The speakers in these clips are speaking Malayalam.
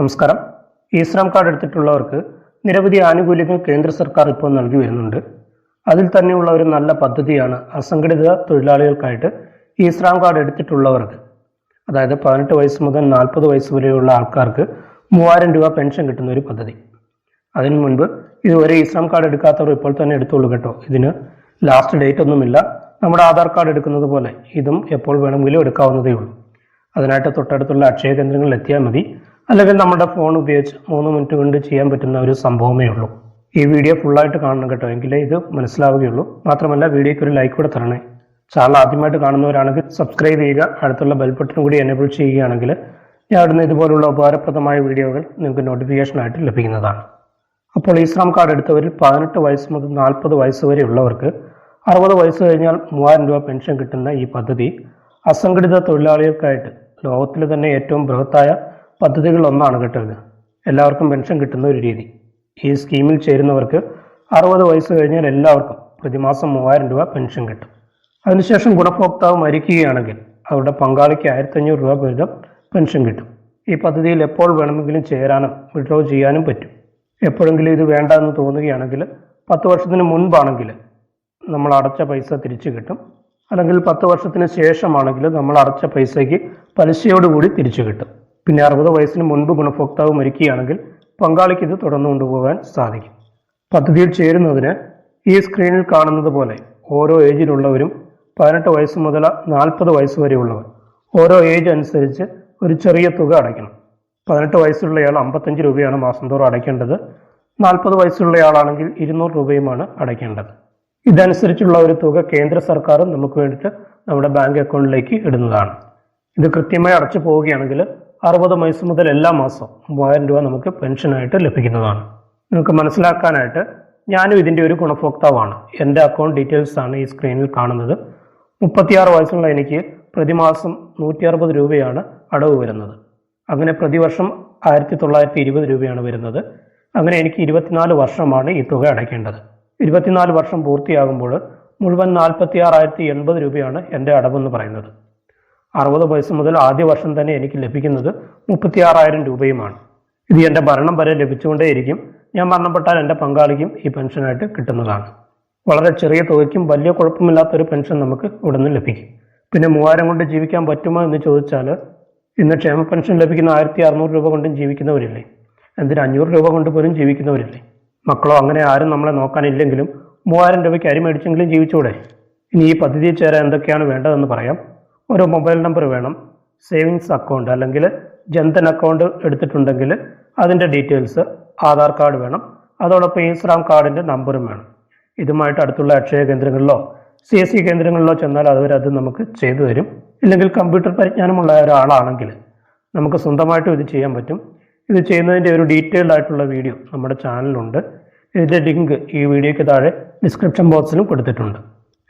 നമസ്കാരം. ഈശ്രാം കാർഡ് എടുത്തിട്ടുള്ളവർക്ക് നിരവധി ആനുകൂല്യങ്ങൾ കേന്ദ്ര സർക്കാർ ഇപ്പോൾ നൽകി വരുന്നുണ്ട്. അതിൽ തന്നെയുള്ള ഒരു നല്ല പദ്ധതിയാണ് അസംഘടിത തൊഴിലാളികൾക്കായിട്ട് ഈശ്രാം കാർഡ് എടുത്തിട്ടുള്ളവർക്ക് അതായത് പതിനെട്ട് വയസ്സ് മുതൽ നാൽപ്പത് വയസ്സ് വരെയുള്ള ആൾക്കാർക്ക് മൂവായിരം രൂപ പെൻഷൻ കിട്ടുന്ന ഒരു പദ്ധതി. അതിനു മുൻപ് ഇതുവരെ ഇസ്ലാം കാർഡ് എടുക്കാത്തവർ ഇപ്പോൾ തന്നെ എടുത്തോളൂ കേട്ടോ. ഇതിന് ലാസ്റ്റ് ഡേറ്റ് ഒന്നുമില്ല. നമ്മുടെ ആധാർ കാർഡ് എടുക്കുന്നത് പോലെ ഇതും എപ്പോൾ വേണമെങ്കിലും എടുക്കാവുന്നതേ ഉള്ളൂ. അതിനായിട്ട് തൊട്ടടുത്തുള്ള അക്ഷയ കേന്ദ്രങ്ങളിൽ എത്തിയാൽ മതി. അല്ലെങ്കിൽ നമ്മുടെ ഫോൺ ഉപയോഗിച്ച് മൂന്ന് മിനിറ്റ് കൊണ്ട് ചെയ്യാൻ പറ്റുന്ന ഒരു സംഭവമേ ഉള്ളൂ. ഈ വീഡിയോ ഫുള്ളായിട്ട് കാണണം കേട്ടോ. എങ്കിലേ ഇത് മനസ്സിലാവുകയുള്ളൂ. മാത്രമല്ല വീഡിയോയ്ക്ക് ഒരു ലൈക്ക് കൂടെ തരണേ. ചാനൽ ആദ്യമായിട്ട് കാണുന്നവരാണെങ്കിൽ സബ്സ്ക്രൈബ് ചെയ്യുക. അടുത്തുള്ള ബെൽ ബട്ടൺ കൂടി എനേബിൾ ചെയ്യുകയാണെങ്കിൽ ഞാൻ ഇടുന്ന ഇതുപോലുള്ള ഉപകാരപ്രദമായ വീഡിയോകൾ നിങ്ങൾക്ക് നോട്ടിഫിക്കേഷനായിട്ട് ലഭിക്കുന്നതാണ്. അപ്പോൾ ഇസ്ലാം കാർഡ് എടുത്തവരിൽ പതിനെട്ട് വയസ്സ് മുതൽ നാൽപ്പത് വയസ്സ് വരെ ഉള്ളവർക്ക് അറുപത് വയസ്സ് കഴിഞ്ഞാൽ മൂവായിരം രൂപ പെൻഷൻ കിട്ടുന്ന ഈ പദ്ധതി അസംഘടിത തൊഴിലാളികൾക്കായിട്ട് ലോകത്തിലെ തന്നെ ഏറ്റവും ബൃഹത്തായ പദ്ധതികളിൽ ഒന്നാണ് കേട്ടോ എല്ലാവർക്കും പെൻഷൻ കിട്ടുന്ന ഒരു രീതി. ഈ സ്കീമിൽ ചേരുന്നവർക്ക് അറുപത് വയസ്സ് കഴിഞ്ഞാൽ എല്ലാവർക്കും പ്രതിമാസം മൂവായിരം രൂപ പെൻഷൻ കിട്ടും. അതിനുശേഷം ഗുണഭോക്താവ് മരിക്കുകയാണെങ്കിൽ അവരുടെ പങ്കാളിക്ക് ആയിരത്തഞ്ഞൂറ് രൂപ വീതം പെൻഷൻ കിട്ടും. ഈ പദ്ധതിയിൽ എപ്പോൾ വേണമെങ്കിലും ചേരാനും വിഡ്രോ ചെയ്യാനും പറ്റും. എപ്പോഴെങ്കിലും ഇത് വേണ്ട എന്ന് തോന്നുകയാണെങ്കിൽ പത്ത് വർഷത്തിന് മുൻപാണെങ്കിൽ നമ്മൾ അടച്ച പൈസ തിരിച്ചു കിട്ടും. അല്ലെങ്കിൽ പത്ത് വർഷത്തിന് ശേഷമാണെങ്കിൽ നമ്മൾ അടച്ച പൈസയ്ക്ക് പലിശയോടുകൂടി തിരിച്ചു കിട്ടും. പിന്നെ അറുപത് വയസ്സിന് മുൻപ് ഗുണഭോക്താവ് മരിക്കുകയാണെങ്കിൽ പങ്കാളിക്ക് ഇത് തുടർന്നു കൊണ്ടുപോകാൻ സാധിക്കും. പദ്ധതിയിൽ ചേരുന്നതിന് ഈ സ്ക്രീനിൽ കാണുന്നത് പോലെ ഓരോ ഏജിലുള്ളവരും പതിനെട്ട് വയസ്സ് മുതൽ നാൽപ്പത് വയസ്സ് വരെയുള്ളവർ ഓരോ ഏജ് അനുസരിച്ച് ഒരു ചെറിയ തുക അടയ്ക്കണം. പതിനെട്ട് വയസ്സുള്ളയാൾ അമ്പത്തഞ്ച് രൂപയാണ് മാസം തോറും അടയ്ക്കേണ്ടത്. നാൽപ്പത് വയസ്സുള്ളയാളാണെങ്കിൽ ഇരുന്നൂറ് രൂപയുമാണ് അടയ്ക്കേണ്ടത്. ഇതനുസരിച്ചുള്ള ഒരു തുക കേന്ദ്ര സർക്കാർ നമുക്ക് വേണ്ടിയിട്ട് നമ്മുടെ ബാങ്ക് അക്കൗണ്ടിലേക്ക് ഇടുന്നതാണ്. ഇത് കൃത്യമായി അടച്ചു പോവുകയാണെങ്കിൽ അറുപത് വയസ്സ് മുതൽ എല്ലാ മാസവും മൂവായിരം രൂപ നമുക്ക് പെൻഷനായിട്ട് ലഭിക്കുന്നതാണ്. നിങ്ങൾക്ക് മനസ്സിലാക്കാനായിട്ട് ഞാനും ഇതിന്റെ ഒരു ഗുണഭോക്താവാണ്. എന്റെ അക്കൗണ്ട് ഡീറ്റെയിൽസ് ആണ് ഈ സ്ക്രീനിൽ കാണുന്നത്. മുപ്പത്തിയാറ് വയസ്സുള്ള എനിക്ക് പ്രതിമാസം നൂറ്റി അറുപത് രൂപയാണ് അടവ് വരുന്നത്. അങ്ങനെ പ്രതിവർഷം ആയിരത്തി തൊള്ളായിരത്തി ഇരുപത് രൂപയാണ് വരുന്നത്. അങ്ങനെ എനിക്ക് ഇരുപത്തിനാല് വർഷമാണ് ഈ തുക അടയ്ക്കേണ്ടത്. ഇരുപത്തിനാല് വർഷം പൂർത്തിയാകുമ്പോൾ മുഴുവൻ നാൽപ്പത്തി ആറായിരത്തി എൺപത് രൂപയാണ് എന്റെ അടവെന്ന് പറയുന്നത്. അറുപത് വയസ്സ് മുതൽ ആദ്യ വർഷം തന്നെ എനിക്ക് ലഭിക്കുന്നത് മുപ്പത്തിയാറായിരം രൂപയുമാണ്. ഇത് എന്റെ ഭരണം വരെ ലഭിച്ചുകൊണ്ടേയിരിക്കും. ഞാൻ മരണപ്പെട്ടാൽ എന്റെ പങ്കാളിക്കും ഈ പെൻഷനായിട്ട് കിട്ടുന്നതാണ്. വളരെ ചെറിയ തുകയ്ക്കും വലിയ കുഴപ്പമില്ലാത്തൊരു പെൻഷൻ നമുക്ക് ഇവിടെ നിന്ന് ലഭിക്കും. പിന്നെ മൂവായിരം കൊണ്ട് ജീവിക്കാൻ പറ്റുമോ എന്ന് ചോദിച്ചാൽ ഇന്ന് ക്ഷേമ പെൻഷൻ ലഭിക്കുന്ന ആയിരത്തി അറുന്നൂറ് രൂപ കൊണ്ടും ജീവിക്കുന്നവരില്ലേ? എന്തിന് അഞ്ഞൂറ് രൂപ കൊണ്ട് പോലും ജീവിക്കുന്നവരില്ലേ? മക്കളോ അങ്ങനെ ആരും നമ്മളെ നോക്കാനില്ലെങ്കിലും മൂവായിരം രൂപയ്ക്ക് അരി മേടിച്ചെങ്കിലും ജീവിച്ചൂടെ? ഇനി ഈ പദ്ധതിയിൽ ചേരാൻ എന്തൊക്കെയാണ് വേണ്ടതെന്ന് പറയാം. ഒരു മൊബൈൽ നമ്പർ വേണം സേവിങ്സ് അക്കൗണ്ട് അല്ലെങ്കിൽ ജൻധൻ അക്കൗണ്ട് എടുത്തിട്ടുണ്ടെങ്കിൽ അതിന്റെ ഡീറ്റെയിൽസ് ആധാർ കാർഡ് വേണം അതോടൊപ്പം ഇസ്രാം കാർഡിന്റെ നമ്പറും വേണം. ഇതുമായിട്ട് അടുത്തുള്ള അക്ഷയ കേന്ദ്രങ്ങളിലോ സി എസ് സി കേന്ദ്രങ്ങളിലോ ചെന്നാൽ അവരത് നമുക്ക് ചെയ്തു തരും. ഇല്ലെങ്കിൽ കമ്പ്യൂട്ടർ പരിജ്ഞാനമുള്ള ഒരാളാണെങ്കിൽ നമുക്ക് സ്വന്തമായിട്ടും ഇത് ചെയ്യാൻ പറ്റും. ഇത് ചെയ്യുന്നതിന്റെ ഒരു ഡീറ്റെയിൽഡ് ആയിട്ടുള്ള വീഡിയോ നമ്മുടെ ചാനലിലുണ്ട്. ഇതിന്റെ ലിങ്ക് ഈ വീഡിയോയ്ക്ക് താഴെ ഡിസ്ക്രിപ്ഷൻ ബോക്സിലും കൊടുത്തിട്ടുണ്ട്.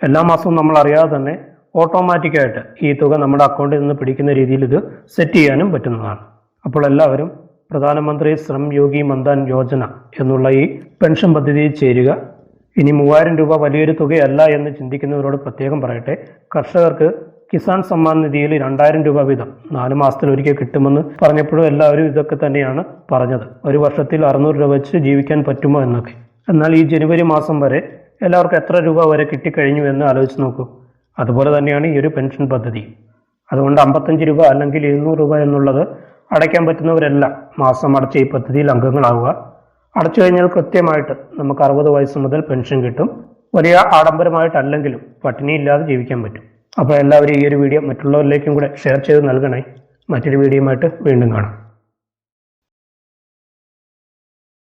എല്ലാ മാസവും നമ്മൾ അറിയാതെ തന്നെ ഓട്ടോമാറ്റിക്കായിട്ട് ഈ തുക നമ്മുടെ അക്കൗണ്ടിൽ നിന്ന് പിടിക്കുന്ന രീതിയിൽ ഇത് സെറ്റ് ചെയ്യാനും പറ്റുന്നതാണ്. അപ്പോൾ എല്ലാവരും പ്രധാനമന്ത്രി ശ്രം യോഗി മന്ദാൻ യോജന എന്നുള്ള ഈ പെൻഷൻ പദ്ധതിയിൽ ചേരുക. ഇനി മൂവായിരം രൂപ വലിയൊരു തുകയല്ല എന്ന് ചിന്തിക്കുന്നവരോട് പ്രത്യേകം പറയട്ടെ. കർഷകർക്ക് കിസാൻ സമ്മാൻ നിധിയിൽ രണ്ടായിരം രൂപ വീതം നാല് മാസത്തിൽ ഒരിക്കൽ കിട്ടുമെന്ന് പറഞ്ഞപ്പോഴും എല്ലാവരും ഇതൊക്കെ തന്നെയാണ് പറഞ്ഞത്. ഒരു വർഷത്തിൽ അറുന്നൂറ് രൂപ വെച്ച് ജീവിക്കാൻ പറ്റുമോ എന്നൊക്കെ. എന്നാൽ ഈ ജനുവരി മാസം വരെ എല്ലാവർക്കും എത്ര രൂപ വരെ കിട്ടിക്കഴിഞ്ഞു എന്ന് ആലോചിച്ച് നോക്കൂ. അതുപോലെ തന്നെയാണ് ഈ ഒരു പെൻഷൻ പദ്ധതി. അതുകൊണ്ട് അമ്പത്തഞ്ച് രൂപ അല്ലെങ്കിൽ ഇരുന്നൂറ് രൂപ എന്നുള്ളത് അടയ്ക്കാൻ പറ്റുന്നവരല്ല മാസം അടച്ച ഈ പദ്ധതിയിൽ അംഗങ്ങളാവുക. അടച്ചു കഴിഞ്ഞാൽ കൃത്യമായിട്ട് നമുക്ക് അറുപത് വയസ്സ് മുതൽ പെൻഷൻ കിട്ടും. വലിയ ആഡംബരമായിട്ടല്ലെങ്കിലും പട്ടിണിയില്ലാതെ ജീവിക്കാൻ പറ്റും. അപ്പോൾ എല്ലാവരും ഈ ഒരു വീഡിയോ മറ്റുള്ളവരിലേക്കും കൂടെ ഷെയർ ചെയ്ത് നൽകണേ. മറ്റൊരു വീഡിയോയുമായിട്ട് വീണ്ടും കാണാം.